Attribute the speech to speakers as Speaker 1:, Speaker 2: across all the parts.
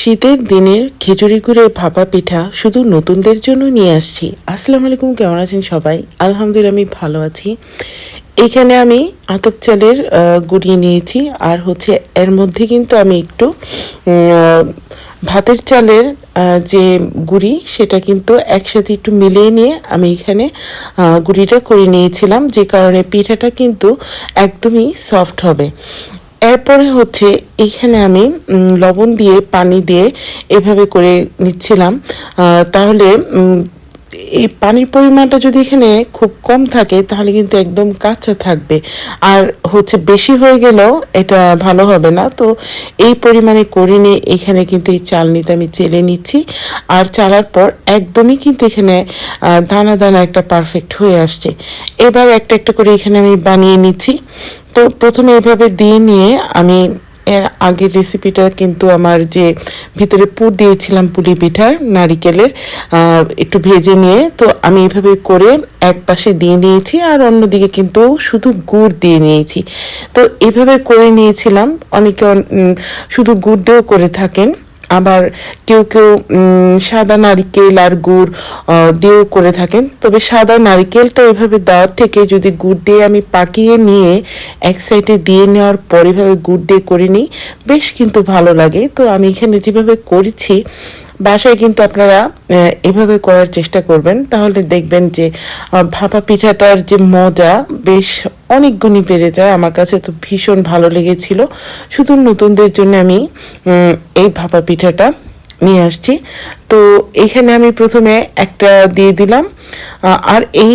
Speaker 1: শীতের দিনের খিচুড়ি গুড়ের ভাপা পিঠা শুধু নতুনদের জন্য নিয়ে আসছি। আসসালামু আলাইকুম, কেমন আছেন সবাই? আলহামদুলিল্লাহ, আমি ভালো আছি। এখানে আমি আতপ চালের গুঁড়িয়ে নিয়েছি। আর হচ্ছে এর মধ্যে কিন্তু আমি একটু ভাতের চালের যে গুঁড়ি, সেটা কিন্তু একসাথে একটু মিলিয়ে নিয়ে আমি এখানে গুঁড়িটা করে নিয়েছিলাম। যে কারণে পিঠাটা কিন্তু একদমই সফট হবে। এরপরে হচ্ছে এখানে আমি লবণ দিয়ে পানি দিয়ে এভাবে করে নিচ্ছিলাম। তাহলে এই পানির পরিমাণটা যদি এখানে খুব কম থাকে, তাহলে কিন্তু একদম কাঁচা থাকবে। আর হচ্ছে বেশি হয়ে গেলেও এটা ভালো হবে না। তো এই পরিমাণে করে নিয়ে এখানে কিন্তু এই চালনিতে আমি চেলে নিচ্ছি। আর চালার পর একদমই কিন্তু এখানে দানা দানা একটা পারফেক্ট হয়ে আসছে। এবার একটা একটা করে এখানে আমি বানিয়ে নিচ্ছি। তো প্রথমে এভাবে দিয়ে নিয়ে আমি এর আগের রেসিপিটা কিন্তু আমার যে ভিতরে পুর দিয়েছিলাম পুলি পিঠার, নারিকেলের একটু ভেজে নিয়ে, তো আমি এভাবে করে এক পাশে দিয়ে নিয়েছি আর অন্যদিকে কিন্তু শুধু গুড় দিয়ে নিয়েছি। তো এভাবে করে নিয়েছিলাম। অনেকে শুধু গুড় দিয়েও করে থাকেন। আবার কেউ কেউ সাদা নারিকেল আর গুড় দিয়েও করে থাকেন। তবে সাদা নারিকেলটা এভাবে দেওয়ার থেকে যদি গুড় দিয়ে আমি পাকিয়ে নিয়ে এক সাইডে দিয়ে নেওয়ার পর এভাবে গুড় দিয়ে করে নিই, বেশ কিন্তু ভালো লাগে। তো আমি এখানে যেভাবে করেছি বাসায় কিন্তু আপনারা এভাবে করার চেষ্টা করবেন। তাহলে দেখবেন যে ভাপা পিঠাটার যে মজা বেশ অনেক গুণই বেড়ে যায়। আমার কাছে তো ভীষণ ভালো লেগেছিল। শুধু নতুনদের জন্য আমি এই ভাপা পিঠাটা নিয়ে আসছি। তো এখানে আমি প্রথমে একটা দিয়ে দিলাম। আর এই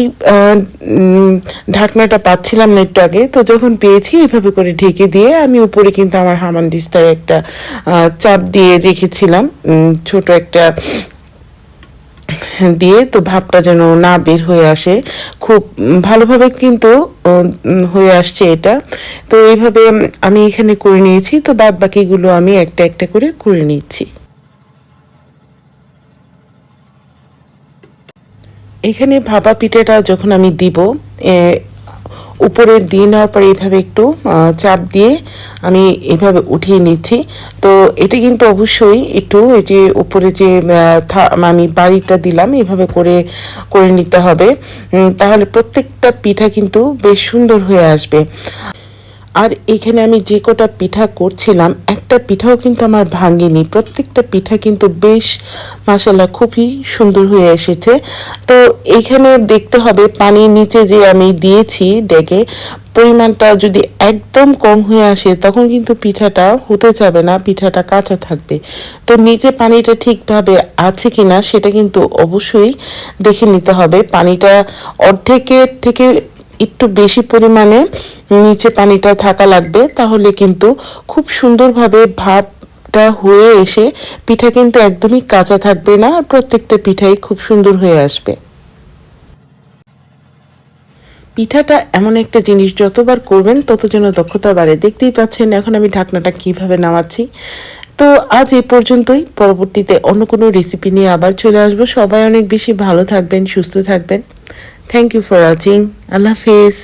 Speaker 1: ঢাকনাটা পাচ্ছিলাম না একটু আগে। তো যখন পেয়েছি এভাবে করে ঢেকে দিয়ে আমি উপরে কিন্তু আমার হামান দিস্তায় একটা চাপ দিয়ে রেখেছিলাম। ছোট একটা দিয়ে তো ভাবটা যেন না বের হয়ে আসে। খুব ভালোভাবে কিন্তু হয়ে আসছে এটা। তো এইভাবে আমি এখানে করে নিয়েছি। তো বাদ বাকিগুলো আমি একটা একটা করে করে নিচ্ছি। এখানে ভাপা পিঠেটা যখন আমি দিব উপরে দিয়ে নেওয়ার পরে এইভাবে একটু চাপ দিয়ে আমি এভাবে উঠিয়ে নিচ্ছি। তো এটা কিন্তু অবশ্যই একটু এই যে উপরে যে আমি বাড়িটা দিলাম, এভাবে করে করে নিতে হবে। তাহলে প্রত্যেকটা পিঠা কিন্তু বেশ সুন্দর হয়ে আসবে। আর এখানে আমি যে কটা পিঠা করছিলাম, একটা পিঠাও কিন্তু আমার ভাঙেনি। প্রত্যেকটা পিঠা কিন্তু বেশ মাসাল্লাহ খুবই সুন্দর হয়ে এসেছে। তো এখানে দেখতে হবে, পানির নিচে যে আমি দিয়েছি ডেকে, পরিমাণটা যদি একদম কম হয়ে আসে, তখন কিন্তু পিঠাটা হতে যাবে না, পিঠাটা কাঁচা থাকবে। তো নিচে পানিটা ঠিকভাবে আছে কিনা, সেটা কিন্তু অবশ্যই দেখে নিতে হবে। পানিটা অর্ধেকের থেকে একটু বেশি পরিমাণে নিচে পানিটা থাকা লাগবে, তাহলে কিন্তু খুব সুন্দরভাবে ভাবটা হয়ে এসে পিঠা কিন্তু একদমই কাঁচা থাকবে না আর প্রত্যেকটা পিঠাই খুব সুন্দর হয়ে আসবে। পিঠাটা এমন একটা জিনিস যতবার করবেন, তত যেন দক্ষতা বাড়ে। দেখতেই পাচ্ছেন এখন আমি ঢাকনাটা কীভাবে নামাচ্ছি। তো আজ এ পর্যন্তই। পরবর্তীতে অন্য কোনো রেসিপি নিয়ে আবার চলে আসব। সবাই অনেক বেশি ভালো থাকবেন, সুস্থ থাকবেন। থ্যাংক ইউ ফর ওয়াচিং আল্লাহ হাফেজ